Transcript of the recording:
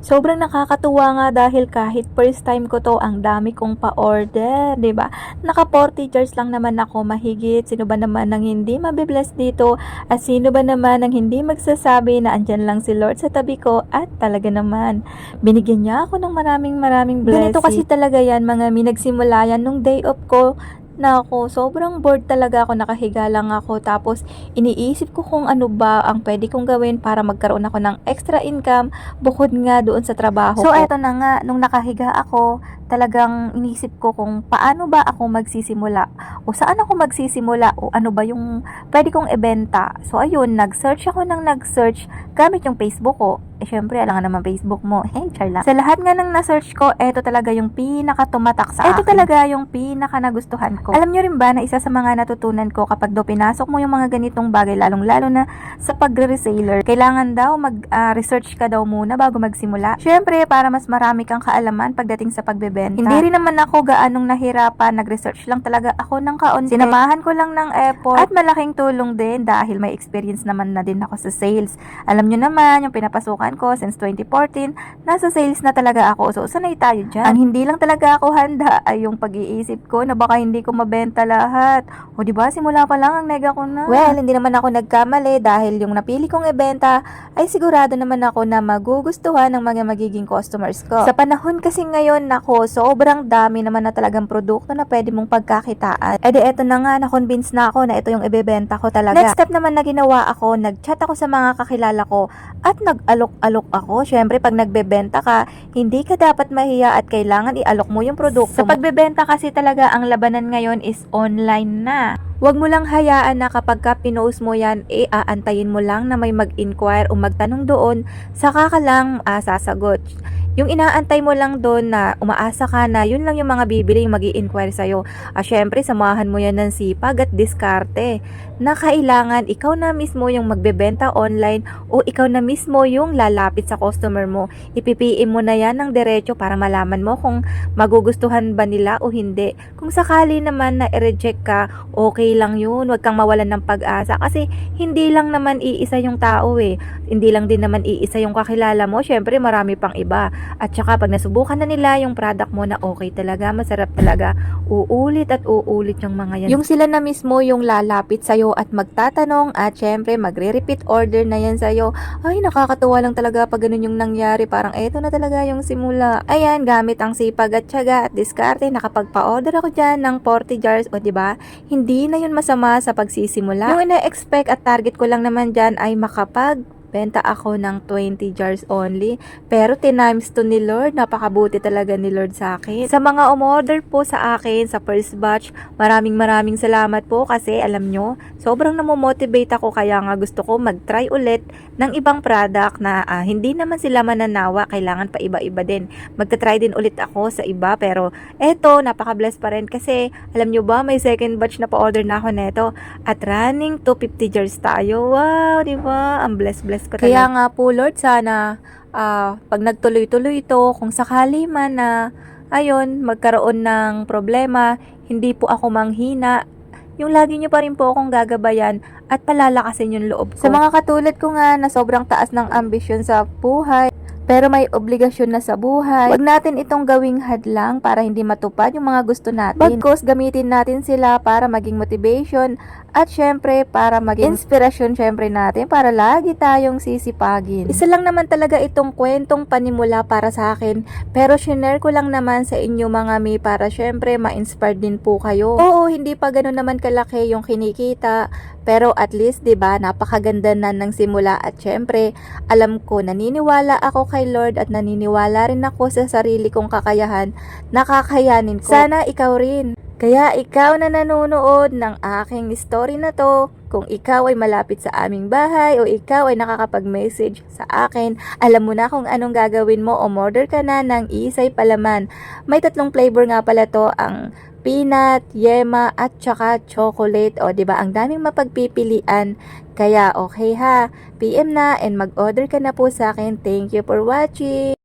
Sobrang nakakatuwa nga dahil kahit first time ko to, ang dami kong pa-order, ba? Naka 40 jars lang naman ako mahigit. Sino ba naman ang hindi mabibless dito? At sino ba naman ang hindi magsasabi na andyan lang si Lord sa tabi ko? At talaga naman, binigyan niya ako ng maraming maraming blessing. Ganito kasi talaga yan, mga minagsimula yan nung day off ko na ako, sobrang bored talaga ako, nakahiga lang ako, tapos iniisip ko kung ano ba ang pwede kong gawin para magkaroon ako ng extra income bukod nga doon sa trabaho So, ko. eto na nga, nung nakahiga ako, talagang inisip ko kung paano ba ako magsisimula o saan ako magsisimula o ano ba yung pwede kong ibenta. So, ayun, nag-search ako ng nag-search gamit yung Facebook ko. Eh, syempre, alam nga naman Facebook mo. Hey, char lang. Sa lahat nga ng na-search ko, eto talaga yung pinaka tumatak sa Eto akin. talaga yung pinaka nagustuhan ko. Alam nyo rin ba na isa sa mga natutunan ko kapag daw pinasok mo yung mga ganitong bagay, lalong-lalo na sa pagre-reseller, kailangan daw mag-research ka daw muna bago magsimula. Syempre, para mas marami kang kaalaman pagdating sa pagbebenta. Hindi rin naman ako gaanong nahirapan, nag-research lang talaga ako ng kaunti. Sinamahan ko lang ng effort at malaking tulong din dahil may experience naman na din ako sa sales. Alam nyo naman, yung pinapasukan ko since 2014, nasa sales na talaga ako. So, sanay tayo dyan. Ang hindi lang talaga ako handa ay yung pag-iisip ko na baka hindi ko mabenta lahat. O, di ba Simula pa lang ang nega ko na. Well, hindi naman ako nagkamali dahil yung napili kong ibenta ay sigurado naman ako na magugustuhan ng mga magiging customers ko. Sa panahon kasi ngayon, nako, sobrang dami naman na talagang produkto na pwede mong pagkakitaan. E di eto na nga, na-convince na ako na ito yung ibebenta ko talaga. Next step naman na ginawa ako, nag-chat ako sa mga kakilala ko at nag-alok-alok ako. Syempre, pag nagbebenta ka, hindi ka dapat mahiya at kailangan i-alok mo yung produkto. Sa pagbebenta kasi talaga, ang labanan ngayon is online na. Huwag mo lang hayaan na kapag ka pinost mo yan, eh, aantayin mo lang na may mag-inquire o magtanong doon, saka ka lang ah, sasagot. Yung inaantay mo lang doon na umaasa ka na yun lang yung mga bibili yung mag inquire sa'yo. Ah, syempre, samahan mo yan ng sipag at diskarte na kailangan ikaw na mismo yung magbebenta online o ikaw na mismo yung lalapit sa customer mo. Ipipiin mo na yan ng diretso para malaman mo kung magugustuhan ba nila o hindi. Kung sakali naman na i-reject ka, okay lang yun. Huwag kang mawalan ng pag-asa kasi hindi lang naman iisa yung tao eh. Hindi lang din naman iisa yung kakilala mo. Syempre, marami pang iba. At saka pag nasubukan na nila yung product mo na okay talaga, masarap talaga, uulit at uulit yung mga yan. Yung sila na mismo yung lalapit sa'yo at magtatanong at syempre magre-repeat order na yan sa'yo. Ay, nakakatuwa lang talaga pag ganun yung nangyari. Parang eto na talaga yung simula. Ayan, gamit ang sipag at syaga at diskarte, nakapagpa-order ako dyan ng 40 jars o ba? Hindi na yun masama sa pagsisimula. Yung ina-expect at target ko lang naman dyan ay makapag benta ako ng 20 jars only. Pero tinimes to ni Lord, napakabuti talaga ni Lord sa akin. Sa mga umorder po sa akin sa first batch, maraming maraming salamat po kasi alam nyo, sobrang namomotivate ako kaya nga gusto ko mag-try ulit ng ibang product na ah, hindi naman sila mananawa, kailangan pa iba-iba din. Magta-try din ulit ako sa iba pero eto, napaka-bless pa rin kasi alam nyo ba, may second batch na pa-order na ako neto at running to 50 jars tayo. Wow, di ba? Ang bless-bless ko talaga. Kaya nga po, Lord, sana ah, pag nagtuloy-tuloy ito, kung sakali man na ayun, magkaroon ng problema, hindi po ako manghina, yung lagi nyo pa rin po akong gagabayan at palalakasin yung loob ko. Sa mga katulad ko nga na sobrang taas ng ambisyon sa buhay, pero may obligasyon na sa buhay. Huwag natin itong gawing hadlang para hindi matupad yung mga gusto natin. Bagkos, gamitin natin sila para maging motivation at syempre para maging inspirasyon syempre natin para lagi tayong sisipagin. Isa lang naman talaga itong kwentong panimula para sa akin pero shinare ko lang naman sa inyo mga mi para syempre ma-inspire din po kayo. Oo, hindi pa ganun naman kalaki yung kinikita pero at least 'di ba napakaganda na ng simula at syempre alam ko naniniwala ako kay Lord at naniniwala rin ako sa sarili kong kakayahan na kakayanin ko. Sana ikaw rin. Kaya ikaw na nanonood ng aking story na to, kung ikaw ay malapit sa aming bahay o ikaw ay nakakapag-message sa akin, alam mo na kung anong gagawin mo o order ka na ng isay palaman. May tatlong flavor nga pala to, ang peanut, yema, at saka chocolate. O, ba Ang daming mapagpipilian. Kaya, okay ha. PM na and mag-order ka na po sa akin. Thank you for watching.